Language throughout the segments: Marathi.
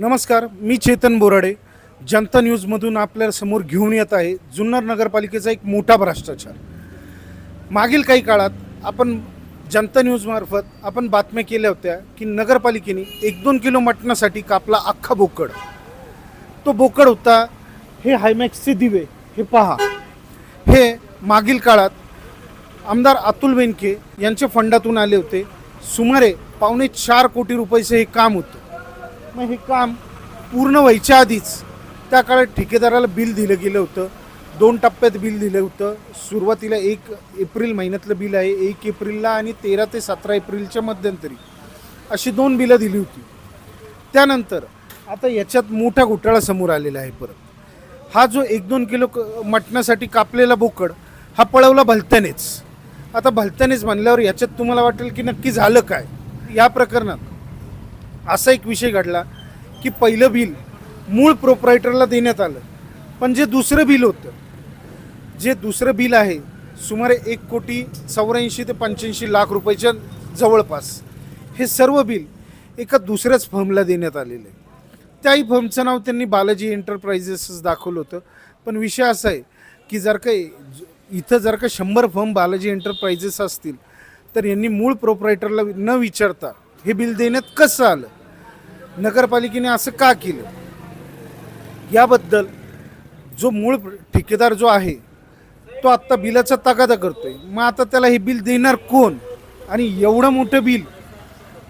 नमस्कार मी चेतन बोराडे. जनता न्यूजमधून आपल्यासमोर घेऊन येत आहे जुन्नर नगरपालिकेचा एक मोठा भ्रष्टाचार. मागील काही काळात आपण जनता न्यूजमार्फत आपण बातम्या केल्या होत्या की नगरपालिकेने एक दोन किलो मटणासाठी कापला अख्खा बोकड. तो बोकड होता हे हायमॅक्सचे दिवे हे पहा. हे मागील काळात आमदार अतुल बेनके यांच्या फंडातून आले होते. सुमारे पावणे चार कोटी रुपयाचं हे काम होतं. मग हे काम पूर्ण व्हायच्या आधीच त्या काळात ठेकेदाराला बिल दिलं गेलं होतं. दोन टप्प्यात बिल दिलं होतं. सुरुवातीला एक एप्रिल महिन्यातलं बिल आहे. एक एप्रिलला आणि तेरा ते सतरा एप्रिलच्या मध्यंतरी अशी दोन बिलं दिली होती. त्यानंतर आता याच्यात मोठा घोटाळा समोर आलेला आहे परत. हा जो एक दोन किलो क- मटणासाठी कापलेला बोकड हा पळवला भलत्यानेच. आता भलत्यानेच म्हणल्यावर याच्यात तुम्हाला वाटेल की नक्की झालं काय? या प्रकरणात असा एक विषय घडला की पहिलं बिल मूळ प्रोप्रायटरला देण्यात आलं. पण जे दुसरं बिल होतं जे दुसरं बिल आहे सुमारे एक कोटी चौऱ्याऐंशी ते पंच्याऐंशी लाख रुपयाच्या जवळपास हे सर्व बिल एका दुसऱ्याच फर्मला देण्यात आलेलं. आहे त्याही फर्मचं नाव त्यांनी बालाजी एंटरप्राइजेसच दाखवलं होतं. पण विषय असा आहे की जर का इथं जर का शंभर फर्म बालाजी एंटरप्राइजेस असतील तर यांनी मूळ प्रोप्रायटरला न विचारता हे बिल देण्यात कसं आलं? नगरपालिकेने असं का केलं? याबद्दल जो मूळ ठेकेदार जो आहे तो आत्ता बिलाचा तगादा करतोय. मग आता त्याला हे बिल देणार कोण? आणि एवढं मोठं बिल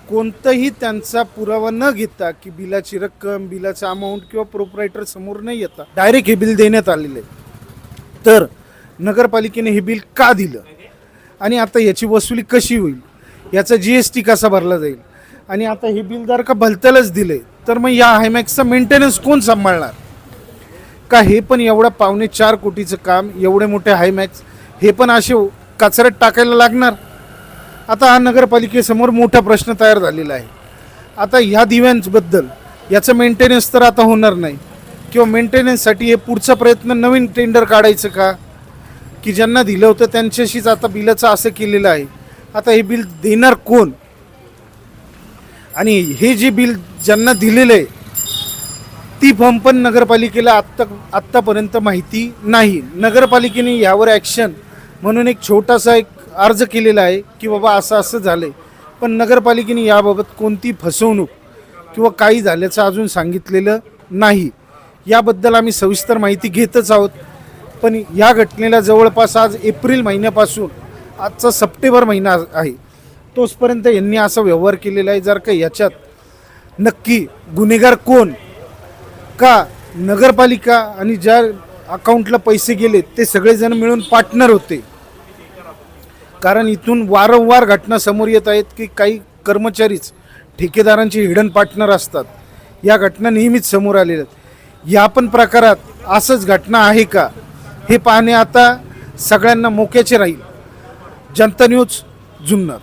कोणतंही त्यांचा पुरावा न घेता की बिलाची रक्कम बिलाचा अमाऊंट किंवा प्रोपरायटर समोर नाही येता डायरेक्ट हे बिल देण्यात आलेलं आहे. तर नगरपालिकेने हे बिल का दिलं? आणि आता याची वसुली कशी होईल? याचा जी एस टी कसा भरला जाईल? आणि आता हे बिलदार का भलत्यालाच दिले तर मग या हायमॅक्सचा मेंटेनन्स कोण सांभाळणार? का हे पण एवढं पावणे चार कोटीचं काम एवढे मोठे हायमॅक्स हे पण असे कचऱ्यात टाकायला लागणार? आता हा नगरपालिकेसमोर मोठा प्रश्न तयार झालेला आहे. आता ह्या दिव्यांबद्दल याचं मेंटेनन्स तर आता होणार नाही. किंवा मेंटेनन्ससाठी हे पुढचा प्रयत्न नवीन टेंडर काढायचं का? की ज्यांना दिलं होतं त्यांच्याशीच आता बिलाचं असं केलेलं आहे. आता हे बिल देणार कोण? आणि हे जे बिल ज्यांना दिलेलं आहे ती फॉर्म पण नगरपालिकेला आत्ता आत्तापर्यंत माहिती नाही. नगरपालिकेने यावर ॲक्शन म्हणून एक छोटासा एक अर्ज केलेला आहे की बाबा असं असं झालं आहे पण नगरपालिकेने याबाबत कोणती फसवणूक किंवा काही झाल्याचं अजून सांगितलेलं नाही. याबद्दल आम्ही सविस्तर माहिती घेतच आहोत. पण या घटनेला जवळपास आज एप्रिल महिन्यापासून आजचा सप्टेंबर महिना आहे. तोचपर्यंत यांनी असा व्यवहार केलेला आहे जर का याच्यात नक्की गुन्हेगार कोण? का नगरपालिका आणि ज्या अकाउंटला पैसे गेले ते सगळेजण मिळून पार्टनर होते? कारण इथून वारंवार घटना समोर येत आहेत की काही कर्मचारीच ठेकेदारांचे हिडन पार्टनर असतात. या घटना नेहमीच समोर आलेल्या आहेत. या पण प्रकारात असंच घटना आहे का? हे पाहणे आता सगळ्यांना मोक्याचे राहील. जनता न्यूज जुन्नर.